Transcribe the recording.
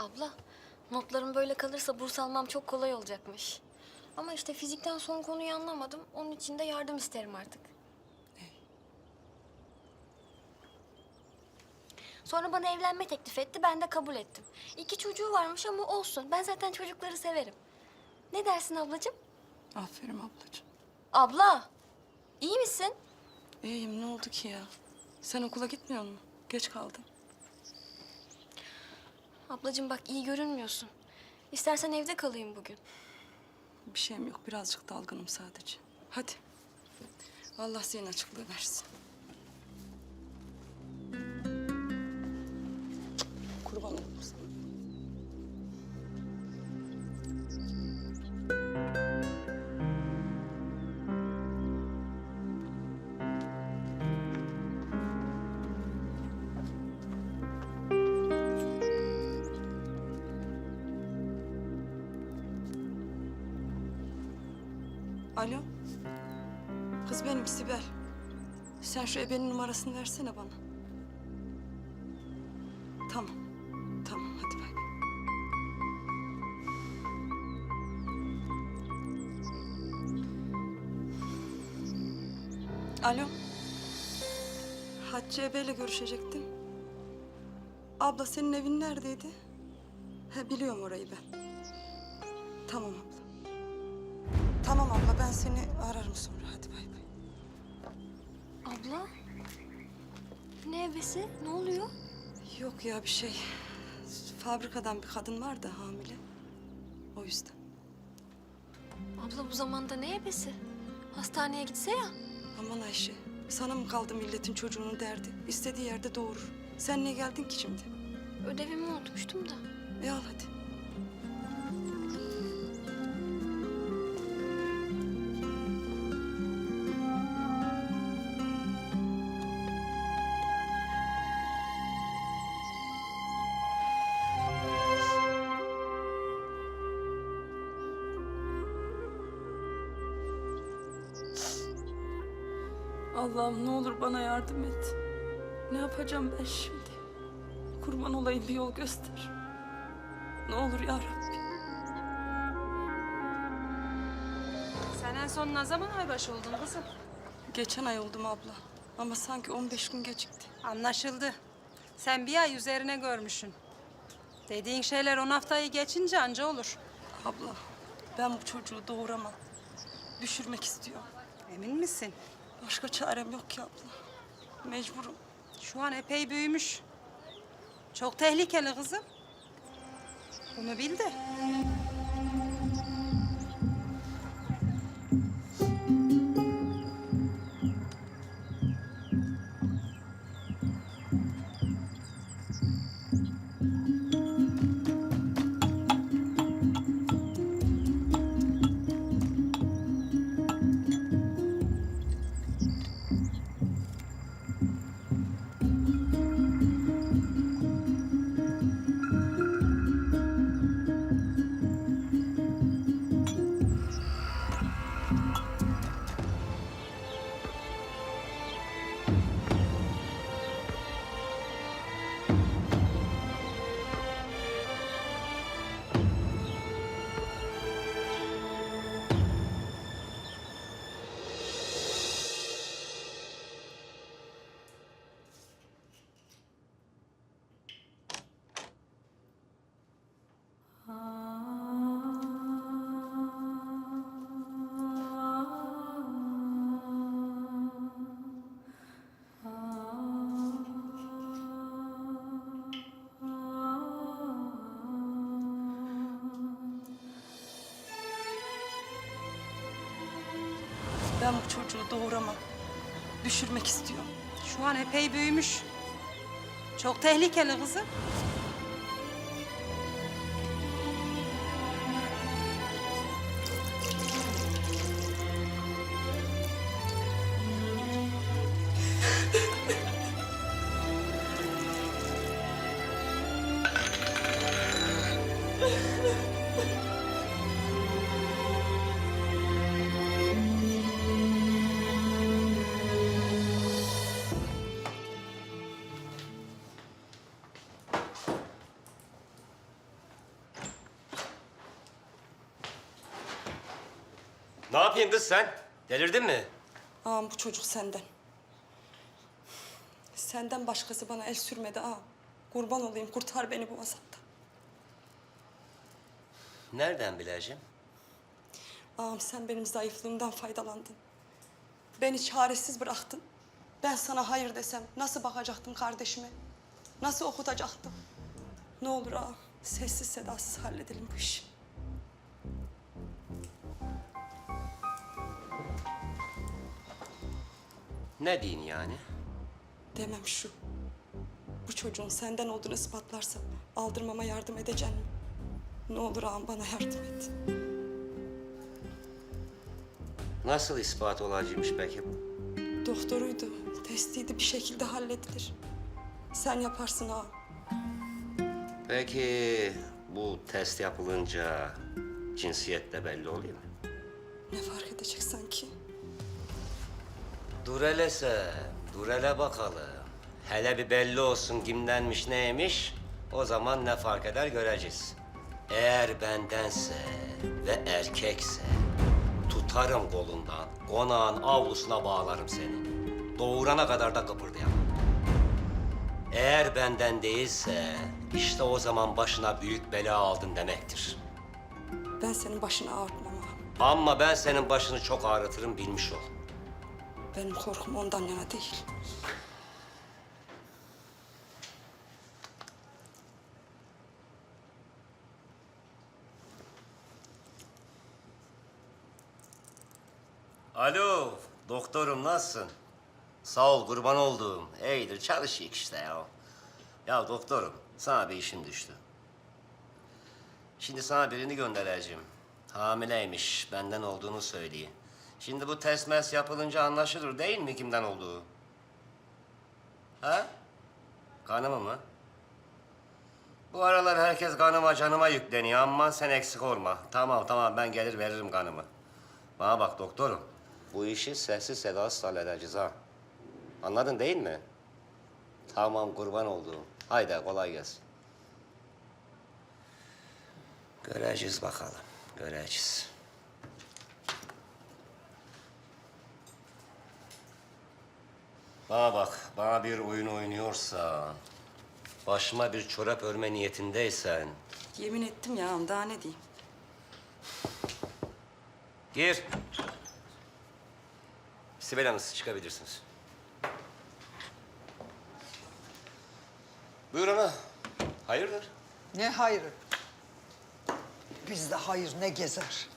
Abla, notlarım böyle kalırsa burs almam çok kolay olacakmış. Ama işte fizikten son konuyu anlamadım. Onun için de yardım isterim artık. Sonra bana evlenme teklif etti, ben de kabul ettim. İki çocuğu varmış ama olsun. Ben zaten çocukları severim. Ne dersin ablacığım? Aferin ablacığım. Abla, iyi misin? İyiyim ne oldu ki ya? Sen okula gitmiyor musun? Geç kaldın. Ablacığım bak iyi görünmüyorsun. İstersen evde kalayım bugün. Bir şeyim yok birazcık dalgınım sadece. Hadi. Allah senin açıklığı versin. Alo. Kız benim Sibel. Sen şu ebenin numarasını versene bana. Tamam. Tamam hadi bay. Alo. Hatice ebeyle görüşecektim. Abla senin evin neredeydi? He biliyorum orayı ben. Tamam. Tamam abla ben seni ararım sonra. Hadi bay bay. Abla? Ne evesi? Ne oluyor? Yok ya bir şey. Fabrikadan bir kadın var da hamile. O yüzden. Abla bu zamanda ne ebesi? Hastaneye gitse ya. Aman Ayşe. Sana mı kaldı milletin çocuğunun derdi? İstediği yerde doğurur. Sen niye geldin ki şimdi? Ödevimi unutmuştum da. E al hadi. Allah'ım ne olur bana yardım et. Ne yapacağım ben şimdi? Kurban olayım bir yol göster. Ne olur ya Rabbi. Sen en son ne zaman aybaşı oldun kızım? Geçen ay oldum abla. Ama sanki 15 gün gecikti. Anlaşıldı. Sen bir ay üzerine görmüşsün. Dediğin şeyler on haftayı geçince anca olur. Abla ben bu çocuğu doğuramam. Düşürmek istiyorum. Emin misin? Başka çarem yok ki abla. Mecburum. Şu an epey büyümüş. Çok tehlikeli kızım. Bunu bil de. Ben bu çocuğu doğuramam. Düşürmek istiyorum. Şu an epey büyümüş. Çok tehlikeli kızım. Ne yapayım kız sen? Delirdin mi? Ağam bu çocuk senden. Senden başkası bana el sürmedi ağam. Kurban olayım kurtar beni bu azaptan. Nereden bileceğim? Ağam sen benim zayıflığımdan faydalandın. Beni çaresiz bıraktın. Ben sana hayır desem nasıl bakacaktım kardeşime? Nasıl okutacaktım? Ne olur ağam sessiz sedasız halledelim bu işi. Ne diyeyim yani? Demem şu. Bu çocuğun senden olduğunu ispatlarsam aldırmama yardım edeceksin mi? Ne olur ağam bana yardım et. Nasıl ispat olacakmış peki bu? Doktoruydu, testiydi bir şekilde halledilir. Sen yaparsın ağam. Peki bu test yapılınca cinsiyet de belli oluyor mu? Ne fark edecek sanki? Dur hele sen, dur hele bakalım. Hele bir belli olsun kimdenmiş neymiş, o zaman ne fark eder göreceğiz. Eğer bendense ve erkekse tutarım kolundan, konağın avlusuna bağlarım seni. Doğurana kadar da kıpırdayamam. Eğer benden değilse işte o zaman başına büyük bela aldın demektir. Ben senin başını ağırtmam ağam. Ama ben senin başını çok ağrıtırım bilmiş ol. Benim korkum ondan yana değil. Alo, doktorum nasılsın? Sağ ol, kurban olduğum. İyidir, çalışıyık işte ya. Ya doktorum, sana bir işim düştü. Şimdi sana birini göndereceğim. Hamileymiş, benden olduğunu söyleyeyim. Şimdi bu test mes yapılınca anlaşılır değil mi kimden olduğu? Ha? Kanımı mı? Bu aralar herkes kanıma canıma yükleniyor. Aman sen eksik olma. Tamam tamam ben gelir veririm kanımı. Bana bak doktorum. Bu işi sessiz sedasız halledeceğiz ha. Anladın değil mi? Tamam kurban olduğum. Haydi kolay gelsin. Göreceğiz bakalım. Göreceğiz. Bana bak, bana bir oyun oynuyorsan, başıma bir çorap örme niyetindeysen, Yemin ettim ya daha ne diyeyim? Gir. Sibel Hanım siz çıkabilirsiniz. Buyur ana. Hayırdır? Ne hayrı? Bizde hayır ne gezer.